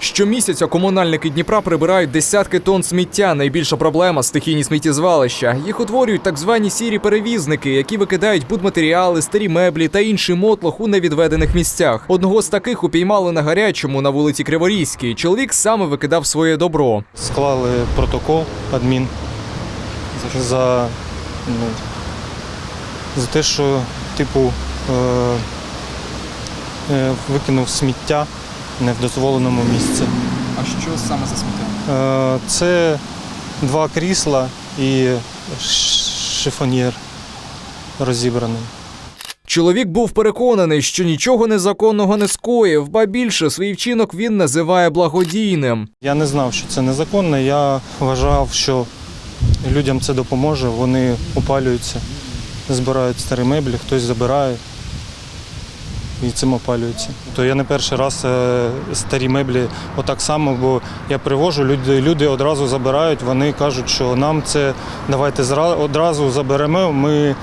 Щомісяця комунальники Дніпра прибирають десятки тонн сміття. Найбільша проблема стихійні сміттєзвалища. Їх утворюють так звані сірі перевізники, які викидають будматеріали, старі меблі та інший мотлох у невідведених місцях. Одного з таких упіймали на гарячому на вулиці Криворізькій. Чоловік саме викидав своє добро. Склали протокол адмін за, ну, за те, що типу е, е, викинув сміття не в дозволеному місці. А що саме за сміття? Е, це два крісла і шифоньєр розібраний. Чоловік був переконаний, що нічого незаконного не скоїв, ба більше свій вчинок він називає благодійним. Я не знав, що це незаконно. Я вважав, що людям це допоможе. Вони опалюються, збирають старі меблі, хтось забирає і цим опалюються. То я не перший раз е, старі меблі отак само, бо я привожу, люди, люди одразу забирають, вони кажуть, що нам це давайте одразу заберемо, ми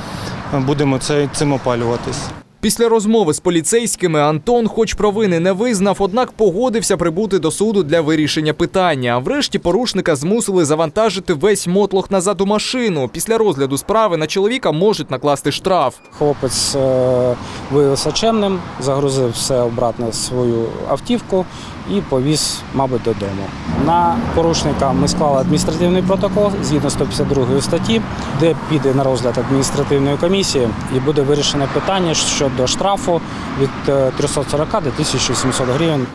будемо цим опалюватись. Після розмови з поліцейськими Антон, хоч провини не визнав, однак погодився прибути до суду для вирішення питання. Врешті порушника змусили завантажити весь мотлох назад у машину. Після розгляду справи на чоловіка можуть накласти штраф. Хлопець е, виявився чемним, загрузив все обратно свою автівку і повіз, мабуть, додому. На порушника ми склали адміністративний протокол згідно 152 статті, де піде на розгляд адміністративної комісії і буде вирішене питання щодо штрафу від е, 340 до 1700 гривень.